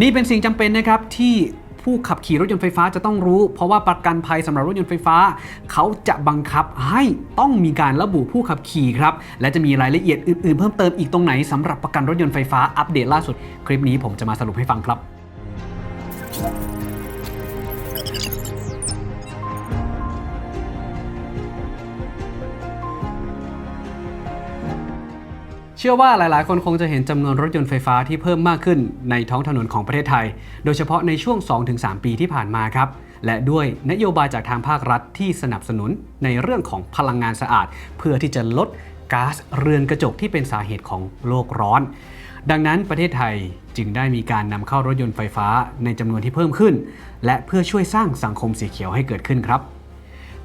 นี่เป็นสิ่งจำเป็นนะครับที่ผู้ขับขี่รถยนต์ไฟฟ้าจะต้องรู้ เพราะว่าประกันภัยสำหรับรถยนต์ไฟฟ้า เขาจะบังคับให้ต้องมีการระบุผู้ขับขี่ครับ และจะมีรายละเอียดอื่นๆ เพิ่มเติมอีกตรงไหนสำหรับประกันรถยนต์ไฟฟ้าอัปเดตล่าสุด คลิปนี้ผมจะมาสรุปให้ฟังครับ เชื่อว่าหลาย ๆ คนคงจะเห็นจำนวนรถยนต์ไฟฟ้าที่เพิ่มมากขึ้นในท้องถนนของประเทศไทย โดยเฉพาะในช่วง 2-3 ปีที่ผ่านมาครับ และด้วยนโยบายจากทางภาครัฐที่สนับสนุนในเรื่องของพลังงานสะอาด เพื่อที่จะลดก๊าซเรือนกระจกที่เป็นสาเหตุของโลกร้อน ดังนั้นประเทศไทยจึงได้มีการนำเข้ารถยนต์ไฟฟ้าในจำนวนที่เพิ่มขึ้น และเพื่อช่วยสร้างสังคมสีเขียวให้เกิดขึ้นครับ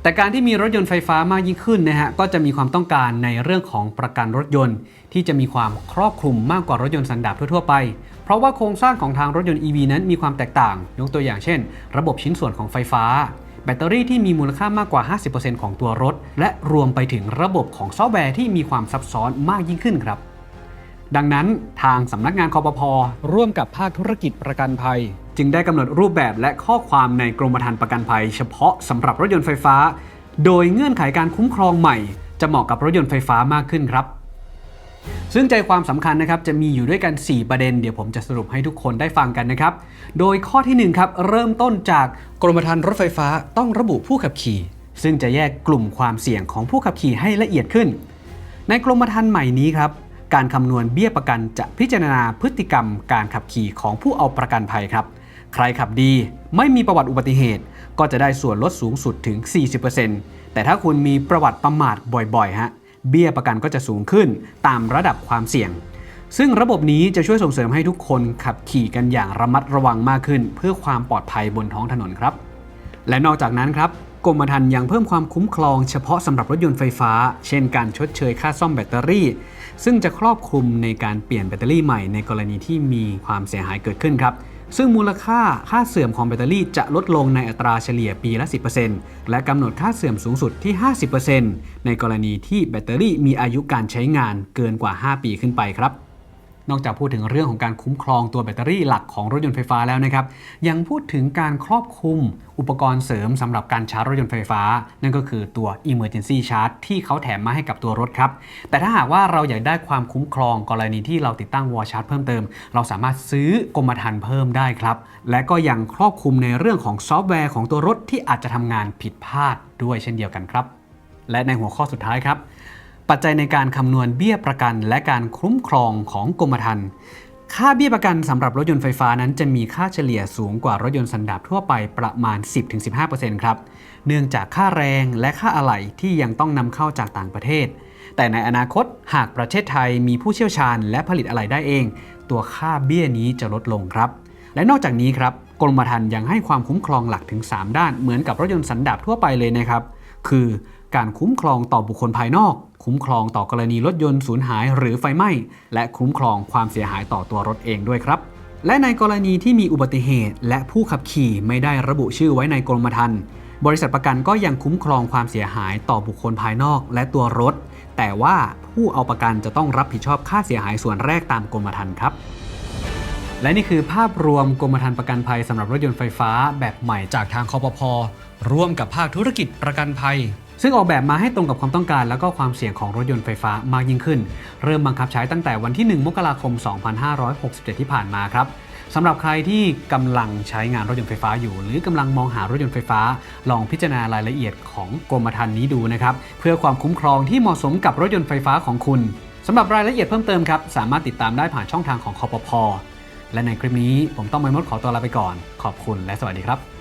แต่การที่มีรถยนต์ไฟฟ้ามากยิ่งขึ้นนะฮะก็จะมีความต้องการในเรื่องของประกันรถยนต์ ที่จะมีความครอบคลุมมากกว่ารถยนต์สันดาปทั่วๆไป เพราะว่าโครงสร้างของทางรถยนต์ EV นั้นมีความแตกต่าง ยกตัวอย่างเช่น ระบบชิ้นส่วนของไฟฟ้า แบตเตอรี่ที่มีมูลค่ามากกว่า 50%ของตัวรถ และรวมไปถึงระบบของซอฟต์แวร์ที่มีความซับซ้อนมากยิ่งขึ้นครับดังนั้นทางสำนักงานคอปพร่วมกับภาคธุรกิจประกันภัย จึงได้กำหนดรูปแบบและข้อความในกรมธรรม์ประกันภัย เฉพาะสำหรับรถยนต์ไฟฟ้า โดยเงื่อนไขการคุ้มครองใหม่ จะเหมาะกับรถยนต์ไฟฟ้ามากขึ้นครับ ซึ่งใจความสำคัญนะครับจะมีอยู่ด้วยกัน 4 ประเด็น เดี๋ยวผมจะสรุปให้ทุกคนได้ฟังกันนะครับ โดยข้อทีหนึ่1ครับเริ่มต้นจากกรมธรรม์รถไฟฟ้าต้องระบุผู้ขับขี่ ซึ่งจะแยกกลุ่มความเสี่ยงของผู้ขับขี่ให้ละเอียดขึ้น ในกรมธรรม์ใหม่นี้ครับการคำนวณเบี้ยประกันจะพิจารณาพฤติกรรมการขับขี่ของผู้เอาประกันภัยครับ ใครขับดี ไม่มีประวัติอุบัติเหตุ ก็จะได้ส่วนลดสูงสุดถึง 40%แต่ถ้าคุณมีประวัติประมาทบ่อยๆฮะเบี้ยประกันก็จะสูงขึ้นตามระดับความเสี่ยง ซึ่งระบบนี้จะช่วยส่งเสริมให้ทุกคนขับขี่กันอย่างระมัดระวังมากขึ้น เพื่อความปลอดภัยบนท้องถนนครับ และนอกจากนั้นครับกรมธรรม์ยังเพิ่มความคุ้มครองเฉพาะสำหรับรถยนต์ไฟฟ้า เช่นการชดเชยค่าซ่อมแบตเตอรี่ ซึ่งจะครอบคลุมในการเปลี่ยนแบตเตอรี่ใหม่ในกรณีที่มีความเสียหายเกิดขึ้นครับ ซึ่งมูลค่าค่าเสื่อมของแบตเตอรี่จะลดลงในอัตราเฉลี่ยปีละ 10%และกำหนดค่าเสื่อมสูงสุดที่ 50%ในกรณีที่แบตเตอรี่มีอายุการใช้งานเกินกว่า 5 ปีขึ้นไปครับ นอกจากพูดถึงเรื่องของการคุ้มครองตัวแบตเตอรี่หลักของรถยนต์ไฟฟ้าแล้วนะครับ ยังพูดถึงการครอบคลุมอุปกรณ์เสริมสำหรับการชาร์จรถยนต์ไฟฟ้า นั่นก็คือตัว Emergency Charge ที่เขาแถมมาให้กับตัวรถครับ แต่ถ้าหากว่าเราอยากได้ความคุ้มครองกรณีที่เราติดตั้งวอลชาร์จเพิ่มเติม เราสามารถซื้อกรมธรรม์เพิ่มได้ครับ และก็ยังครอบคลุมในเรื่องของซอฟต์แวร์ของตัวรถที่อาจจะทำงานผิดพลาดด้วยเช่นเดียวกันครับ และในหัวข้อสุดท้ายครับ ปัจจัยในการคำนวณเบี้ยประกัน และการคุ้มครองของกรมธรรม์ค่าเบี้ยประกันสำหรับรถยนต์ไฟฟ้านั้นจะมีค่าเฉลี่ยสูงกว่ารถยนต์สันดาปทั่วไปประมาณ 10-15%ครับ เนื่องจากค่าแรงและค่าอะไหล่ที่ยังต้องนำเข้าจากต่างประเทศ แต่ในอนาคตหากประเทศไทยมีผู้เชี่ยวชาญและผลิตอะไหล่ได้เอง ตัวค่าเบี้ยนี้จะลดลงครับ และนอกจากนี้ครับกรมธรรม์ยังให้ความคุ้มครองหลักถึง 3 ด้านเหมือนกับรถยนต์สันดาปทั่วไปเลยนะครับ คือ การคุ้มครองต่อบุคคลภายนอก คุ้มครองต่อกรณีรถยนต์สูญหายหรือไฟไหม้ และคุ้มครองความเสียหายต่อตัวรถเองด้วยครับ และในกรณีที่มีอุบัติเหตุ และผู้ขับขี่ไม่ได้ระบุชื่อไว้ในกรมธรรม์บริษัทประกันก็ยังคุ้มครองความเสียหายต่อบุคคลภายนอกและตัวรถ แต่ว่าผู้เอาประกันจะต้องรับผิดชอบค่าเสียหายส่วนแรกตามกรมธรรม์ครับและนี่คือภาพรวมกรมธรรม์ประกันภัยสำหรับรถยนต์ไฟฟ้าแบบใหม่จากทางคอปพร่วมกับภาคธุรกิจประกันภัย ซึ่งออกแบบมาให้ตรงกับความต้องการ และก็ความเสี่ยงของรถยนต์ไฟฟ้ามากยิ่งขึ้น เริ่มบังคับใช้ตั้งแต่วันที่ 1 มกราคม 2567 ที่ผ่านมาครับสำหรับใครที่กำลังใช้งานรถยนต์ไฟฟ้าอยู่ หรือกำลังมองหารถยนต์ไฟฟ้า ลองพิจารณารายละเอียดของกรมธรรม์นี้ดูนะครับเพื่อความคุ้มครองที่เหมาะสมกับรถยนต์ไฟฟ้าของคุณสำหรับรายละเอียดเพิ่มเติมครับสามารถติดตามได้ผ่านช่องทางของคอปพและในคลิปนี้ผมต้องไปมดขอตัวลาไปก่อน ขอบคุณและสวัสดีครับ